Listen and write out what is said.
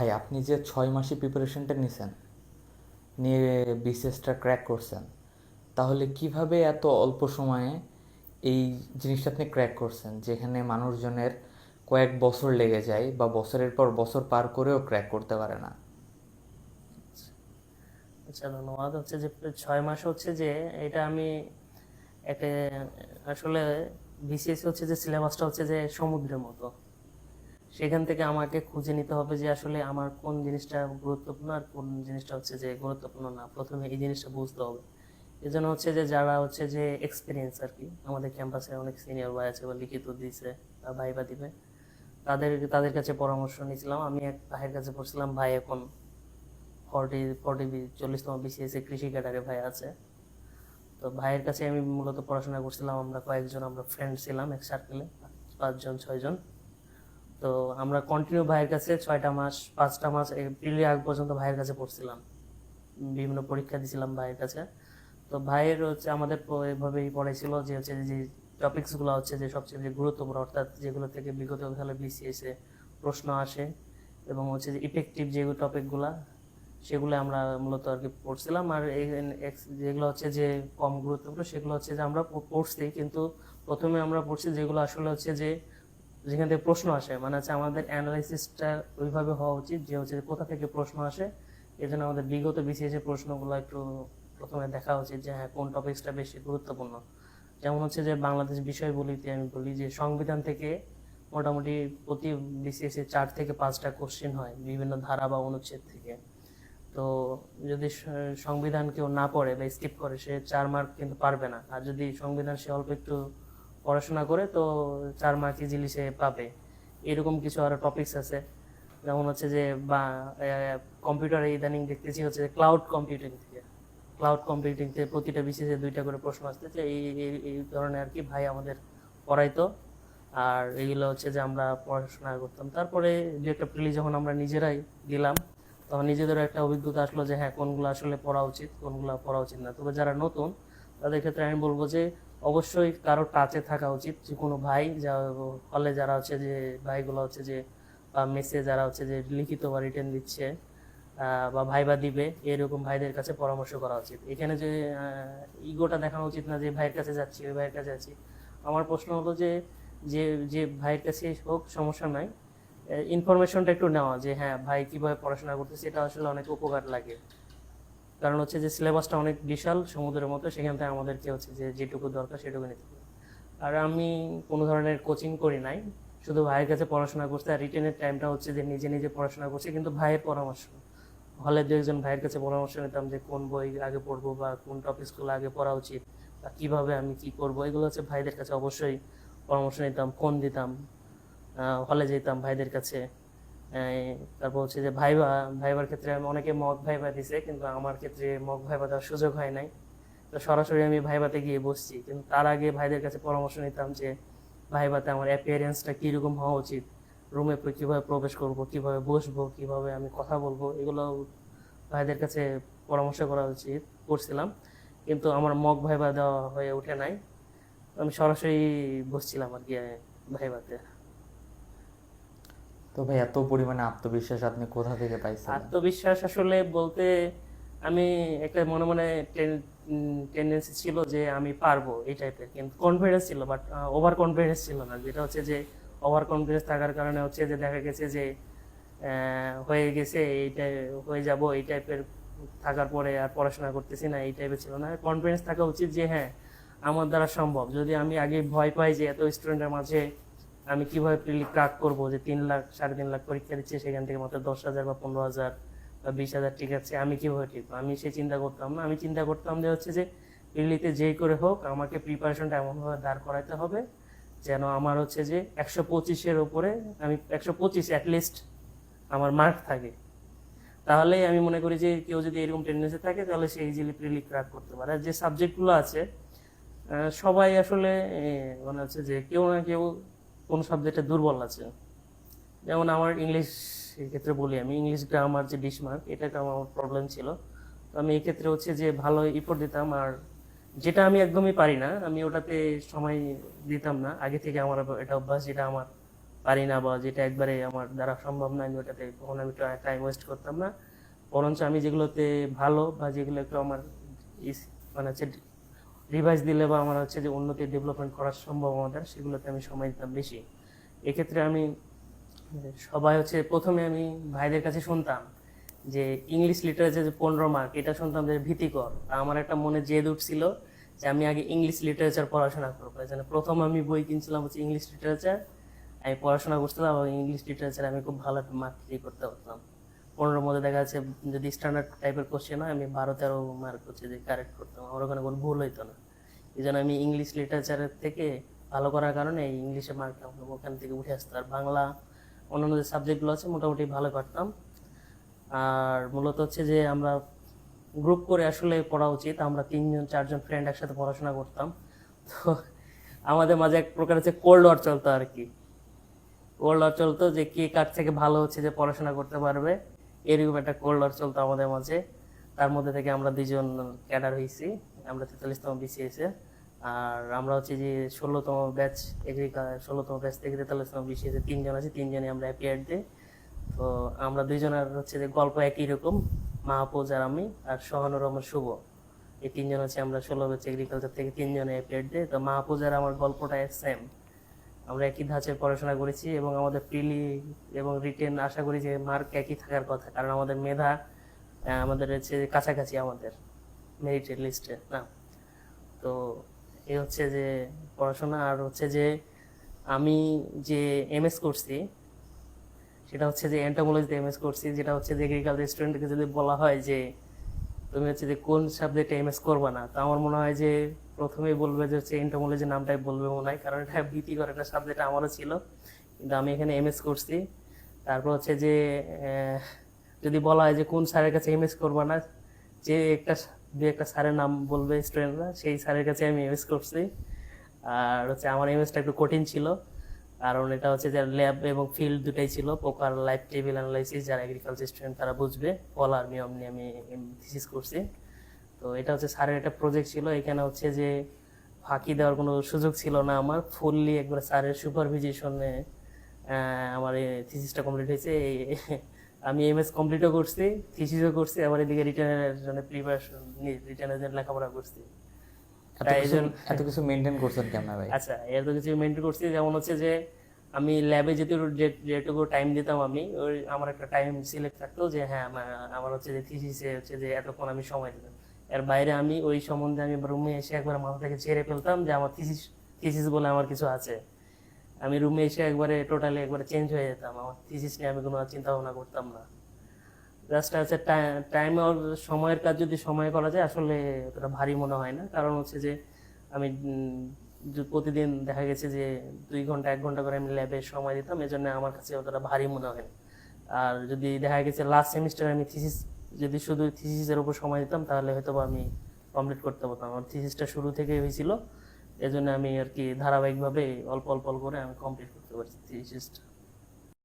ভাই, আপনি যে ছয় মাসে প্রিপারেশনটা নিছেন, নিয়ে বিসিএসটা ক্র্যাক করছেন, তাহলে কীভাবে এত অল্প সময়ে এই জিনিসটা আপনি ক্র্যাক করছেন? যেখানে মানুষজনের কয়েক বছর লেগে যায় বা বছরের পর বছর পার করেও ক্র্যাক করতে পারে না। আচ্ছা ধন্যবাদ। হচ্ছে যে ছয় মাস হচ্ছে যে এটা আমি একটা আসলে বিসিএস হচ্ছে যে সিলেবাসটা হচ্ছে যে সমুদ্রের মতো। সেখান থেকে আমাকে খুঁজে নিতে হবে যে আসলে আমার কোন জিনিসটা গুরুত্বপূর্ণ আর কোন জিনিসটা হচ্ছে যে গুরুত্বপূর্ণ না। প্রথমে এই জিনিসটা বুঝতে হবে। এই জন্য হচ্ছে যে যারা হচ্ছে যে এক্সপিরিয়েন্স আর কি, আমাদের ক্যাম্পাসে অনেক সিনিয়র ভাই আছে বা লিখিত দিয়েছে বা ভাইবা দিবে, তাদের তাদের কাছে পরামর্শ নিয়েছিলাম। আমি এক ভাইয়ের কাছে পড়ছিলাম ভাই, এখন ফর্টি ফর্টি চল্লিশতম বিসিএস কৃষি ক্যাডারে ভাই আছে। তো ভাইয়ের কাছে আমি মূলত পড়াশোনা করছিলাম, আমরা কয়েকজন আমরা ফ্রেন্ড ছিলাম এক সার্কেলে পাঁচজন, ছয়জন। তো আমরা কন্টিনিউ ভাইয়ের কাছে ছয়টা মাস, পাঁচটা মাস, এপ্রিলের আগ পর্যন্ত ভাইয়ের কাছে পড়ছিলাম। বিভিন্ন পরীক্ষা দিছিলাম ভাইয়ের কাছে। তো ভাইয়ের হচ্ছে আমাদের এভাবেই পড়াইছিল যে হচ্ছে যে টপিকসগুলো হচ্ছে যে সবচেয়ে যে গুরুত্বপূর্ণ, অর্থাৎ যেগুলো থেকে বিগত সালে বিসিএসে প্রশ্ন আসে এবং হচ্ছে যে ইফেক্টিভ যে টপিকগুলা সেগুলো আমরা মূলত আর কি পড়ছিলাম। আর যেগুলো হচ্ছে যে কম গুরুত্বপূর্ণ, সেগুলো হচ্ছে যে আমরা পড়ছি, কিন্তু প্রথমে আমরা পড়ছি যেগুলো আসলে হচ্ছে যে যেখান থেকে প্রশ্ন আসে মানে হচ্ছে আমাদের অ্যানালাইসিসটা ওইভাবে হওয়া উচিত যে হচ্ছে কোথা থেকে প্রশ্ন আসে। এই জন্য আমাদের বিগত বিসিএস এর প্রশ্নগুলো একটু প্রথমে দেখা উচিত যে হ্যাঁ কোন টপিকসটা বেশি গুরুত্বপূর্ণ। যেমন হচ্ছে যে বাংলাদেশ বিষয়গুলিতে আমি বলি যে সংবিধান থেকে মোটামুটি প্রতি বিসিএস এ চার থেকে পাঁচটা কোশ্চেন হয় বিভিন্ন ধারা বা অনুচ্ছেদ থেকে। তো যদি সংবিধান কেউ না পড়ে বা স্কিপ করে, সে চার মার্ক কিন্তু পারবে না। আর যদি সংবিধান সে অল্প একটু পড়াশোনা করে তো চার মার্ক ইজিলি সে পাবে। এরকম কিছু আরও টপিকস আছে। যেমন হচ্ছে যে, বা কম্পিউটারে ইদানিং দেখতেছি হচ্ছে ক্লাউড কম্পিউটিং থেকে। ক্লাউড কম্পিউটিং থেকে প্রতিটা বিশেষে দুইটা করে প্রশ্ন আসতেছে। এই, এই- ধরনের আর কি ভাই আমাদের পড়াইতো। আর এইগুলো হচ্ছে যে আমরা পড়াশোনা করতাম। তারপরে যে একটা প্রিলি যখন আমরা নিজেরাই দিলাম, তখন নিজেদেরও একটা অভিজ্ঞতা আসলো যে হ্যাঁ কোনগুলো আসলে পড়া উচিত, কোনগুলো পড়া উচিত না। তবে যারা নতুন, তাদের ক্ষেত্রে আমি বলব যে অবশ্যই কারও টাচে থাকা উচিত। যে কোনো ভাই যা হলে যারা হচ্ছে যে, ভাইগুলো হচ্ছে যে, বা মেসে যারা হচ্ছে যে লিখিত বা রিটার্ন দিচ্ছে বা ভাইবা দিবে, এরকম ভাইদের কাছে পরামর্শ করা উচিত। এখানে যে ইগোটা দেখানো উচিত না যে, ভাইয়ের কাছে যাচ্ছি, ওই ভাইয়ের কাছে যাচ্ছি। আমার প্রশ্ন হলো যে যে যে ভাইয়ের কাছে হোক, সমস্যা নাই। ইনফরমেশনটা একটু নেওয়া যে হ্যাঁ ভাই কীভাবে পড়াশোনা করতেছে, এটা আসলে অনেক উপকার লাগে। কারণ হচ্ছে যে সিলেবাসটা অনেক বিশাল সমুদ্রের মতো, সেখান থেকে আমাদেরকে হচ্ছে যে যেটুকু দরকার সেটুকু নিতে আর আমি কোনো ধরনের কোচিং করি নাই, শুধু ভাইয়ের কাছে পড়াশোনা করতে আর রিটেনের টাইমটা হচ্ছে যে নিজে নিজে পড়াশোনা করছি, কিন্তু ভাইয়ের পরামর্শ। হলে দু একজন ভাইয়ের কাছে পরামর্শ নিতাম যে কোন বই আগে পড়ব বা কোন টপিকসগুলো আগে পড়া উচিত বা কীভাবে আমি কি করব, এগুলো হচ্ছে ভাইদের কাছে অবশ্যই পরামর্শ নিতাম ফোন দিতাম হলে যেতাম ভাইদের কাছে। তারপর হচ্ছে যে ভাইবা, ভাইবার ক্ষেত্রে আমি অনেকে মগ ভাইবা দিছে, কিন্তু আমার ক্ষেত্রে মগ ভাইবা দেওয়ার সুযোগ হয় নাই। তো সরাসরি আমি ভাইবাতে গিয়ে বসছি, কিন্তু তার আগে ভাইদের কাছে পরামর্শ নিতাম যে ভাইবাতে আমার অ্যাপিয়ারেন্সটা কীরকম হওয়া উচিত রুমে কীভাবে প্রবেশ করব, কীভাবে বসবো, কীভাবে আমি কথা বলব, এগুলো ভাইদের কাছে পরামর্শ করা উচিত, করছিলাম। কিন্তু আমার মগ ভাইবা দেওয়া হয়ে ওঠে নাই। আমি সরাসরি বসছিলাম আর কি, ভাইবাতে। তো ভাই, এত পরিমাণে আত্মবিশ্বাস আপনি কোথা থেকে পাইছেন? আত্মবিশ্বাস আসলে বলতে আমি একটা মনে মনে টেন্ডেন্সি ছিল যে আমি পারব এই টাইপের কিন্তু কনফিডেন্স ছিল বাট ওভার কনফিডেন্স ছিল না। যেটা হচ্ছে যে ওভার কনফিডেন্স থাকার কারণে হচ্ছে যে দেখা গেছে যে হয়ে গেছে এইটা হয়ে যাব এই টাইপের থাকার পরে আর পড়াশোনা করতেছি না, এই টাইপের ছিল না। কনফিডেন্স থাকা উচিত যে হ্যাঁ আমার দ্বারা সম্ভব। যদি আমি আগে ভয় পাই যে এত স্টুডেন্টের মাঝে আমি কীভাবে প্রিলি ক্রাক করব যে তিন লাখ, সাড়ে তিন লাখ পরীক্ষা দিচ্ছে, সেখান থেকে মাত্র দশ হাজার বা পনেরো হাজার বা বিশ হাজার, ঠিক আছে, আমি কীভাবে টিকবো আমি সে চিন্তা করতাম না। আমি চিন্তা করতাম যে হচ্ছে যে প্রিলিতে যেই করে হোক, আমাকে প্রিপারেশনটা এমনভাবে দাঁড় করাইতে হবে যেন আমার হচ্ছে যে একশো পঁচিশের ওপরে আমি একশো পঁচিশ অ্যাটলিস্ট আমার মার্ক থাকে। তাহলে আমি মনে করি যে কেউ যদি এরকম টেন্ডেন্সি থাকে, তাহলে সে ইজিলি প্রিলি ক্রাক করতে পারে। আর যে সাবজেক্টগুলো আছে সবাই আসলে মানে হচ্ছে যে কেউ না কেউ কোন সাবজেক্টে দুর্বল আছে? যেমন আমার ইংলিশ ক্ষেত্রে বলি আমি ইংলিশ গ্রামার যে বিশ মার্ক এটা আমার প্রবলেম ছিল। তো আমি এই ক্ষেত্রে হচ্ছে যে ভালো ইফোর্ট দিতাম আর যেটা আমি একদমই পারি না, আমি ওটাতে সময় দিতাম না। আগে থেকে আমার এটা অভ্যাস যেটা আমার পারি না বা যেটা একবারে আমার দ্বারা সম্ভব না, আমি ওটাতে কখন আমি টাইম ওয়েস্ট করতাম না। বরঞ্চ আমি যেগুলোতে ভালো বা যেগুলো একটু আমার মানে হচ্ছে রিভাইজ দিলে বা আমার হচ্ছে যে উন্নতি ডেভেলপমেন্ট করার সম্ভব আমাদের সেগুলোতে আমি সময় দিতাম বেশি। এক্ষেত্রে আমি সবাই হচ্ছে প্রথমে আমি ভাইদের কাছে শুনতাম যে ইংলিশ লিটারেচার যে পনেরো মার্ক এটা শুনতাম যে ভীতিকর। আমার একটা মনে জেদ উঠছিল যে আমি আগে ইংলিশ লিটারেচার পড়াশোনা করব। জন্য প্রথম আমি বই কিনছিলাম হচ্ছে ইংলিশ লিটারেচার আমি পড়াশোনা করছিলাম এবং ইংলিশ লিটারেচার আমি খুব ভালো মার্ক করতে পারতাম। পনেরোর মধ্যে দেখা যাচ্ছে যদি স্ট্যান্ডার্ড টাইপের কোশ্চেন হয়, আমি বারো তেরো মার্ক হচ্ছে যে কারেক্ট করতাম। আমার ওখানে কোনো ভুল হইতো না। এই জন্য আমি ইংলিশ লিটারেচারের থেকে ভালো করার কারণে এই ইংলিশে মার্ক ওখান থেকে উঠে আসতো আর বাংলা অন্যান্য যে সাবজেক্টগুলো আছে, মোটামুটি ভালো পারতাম আর মূলত হচ্ছে যে আমরা গ্রুপ করে আসলে পড়া উচিত। আমরা তিনজন, চারজন ফ্রেন্ড একসাথে পড়াশোনা করতাম। তো আমাদের মাঝে এক প্রকার হচ্ছে কোল্ড ওয়ার চলতো আর কি। কোল্ড ওয়ার চলতো যে কে কার থেকে ভালো হচ্ছে যে পড়াশোনা করতে পারবে। এরকম একটা কোল্ড ওয়ার চলতো আমাদের মাঝে। তার মধ্যে থেকে আমরা দুজন ক্যাডার হয়েছি, আমরা তেতাল্লিশতম বিসিএসে আর আমরা হচ্ছে যে ষোলোতম ব্যাচ এগ্রিকালচার ষোলোতম ব্যাচ থেকে তেতাল্লিশতম বিসিএসে তিনজন আছে, তিনজনই আমরা অ্যাপিয়ার দিই তো আমরা দুইজনের হচ্ছে যে গল্প একই রকম মাহফুজ আর আমি আর সোহানুর রহমান শুভ। এই তিনজন হচ্ছে আমরা ষোলো ব্যাচ এগ্রিকালচার থেকে তিনজনে অ্যাপিয়ার দিই তো মাহফুজ আর আমার গল্পটা সেম আমরা একই ধাঁচের পড়াশোনা করেছি এবং আমাদের প্রিলি এবং রিটেন আশা করি যে মার্ক একই থাকার কথা, কারণ আমাদের মেধা আমাদের হচ্ছে কাছাকাছি আমাদের মেরিটের লিস্টে না? তো এই হচ্ছে যে পড়াশোনা, আর হচ্ছে যে আমি যে এমএস করছি, সেটা হচ্ছে যে এন্টামোলজিতে এমএস করছি, যেটা হচ্ছে যে এগ্রিকালচার স্টুডেন্টকে যদি বলা হয় যে তুমি হচ্ছে যে কোন সাবজেক্টে এমএস করবে না। তো আমার মনে হয় যে প্রথমেই বলবে যে হচ্ছে এন্টামোলজি নামটাই বলবে মনে হয়, কারণ এটা ভীতিকর একটা সাবজেক্ট আমারও ছিল, কিন্তু আমি এখানে এমএস করছি। তারপর হচ্ছে যে যদি বলা হয় যে কোন স্যারের কাছে এমএস করবে না, যে একটা দু একটা স্যারের নাম বলবে স্টুডেন্টরা সেই স্যারের কাছে আমি এমএস করছি। আর হচ্ছে আমার এমএসটা একটু কঠিন ছিল। কারণ এটা হচ্ছে যে ল্যাব এবং ফিল্ড দুটাই ছিল পোকার লাইফ টেবিল অ্যানালাইসিস যারা এগ্রিকালচার স্টুডেন্ট তারা বুঝবে পলার নিয়ম নিয়ে আমি থিসিস করছি। তো এটা হচ্ছে স্যারের একটা প্রজেক্ট ছিল, এখানে হচ্ছে যে ফাঁকি দেওয়ার কোনো সুযোগ ছিল না আমার ফুললি একবার স্যারের সুপারভিজেশনে আমার এই থিসিসটা কমপ্লিট হয়েছে। আমি এমএস কমপ্লিটও করছি থিসিসও করছি, আবার এদিকে রিটার্নের জন্য প্রিপারেশন রিটার্নের জন্য লেখাপড়া করছি। এত কিছু মেনটেন করছেন কেমন ভাই? আচ্ছা এর তো কিছু মেনটেন করছি যেমন হচ্ছে যে আমি ল্যাবে যেটুকু যে- যেটুকু টাইম দিতাম আমি ওই আমার একটা টাইম সিলেক্ট থাকতো যে হ্যাঁ আমার হচ্ছে যে থিসিসে হচ্ছে যে এতক্ষণ আমি সময় দিতাম। এর বাইরে আমি ওই সম্বন্ধে আমি রুমে এসে একবার মাথা থেকে ছেড়ে ফেলতাম যে আমার থিসিস থিসিস বলে আমার কিছু আছে। আমি রুমে এসে একবারে টোটালি একবারে চেঞ্জ হয়ে যেতাম আমার থিসিস নিয়ে আমি কোনো চিন্তা ভাবনা করতাম না। জাস্ট হচ্ছে টাইম আর সময়ের কাজ যদি সময় করা যায়, আসলে অতটা ভারী মনে হয় না। কারণ হচ্ছে যে, আমি প্রতিদিন দেখা গেছে যে, দুই ঘণ্টা, এক ঘণ্টা করে আমি ল্যাবে সময় দিতাম, এজন্য আমার কাছে অতটা ভারী মনে হয় না। আর যদি দেখা গেছে লাস্ট সেমিস্টারে আমি থিসিস যদি শুধু থিসিসের উপর সময় দিতাম, তাহলে হয়তো আমি কমপ্লিট করতে পারতাম। আমার থিসিসটা শুরু থেকেই হয়েছিল, এজন্য আমি আর কি ধারাবাহিকভাবে অল্প অল্প করে আমি কমপ্লিট করতে পারছি থিসিসটা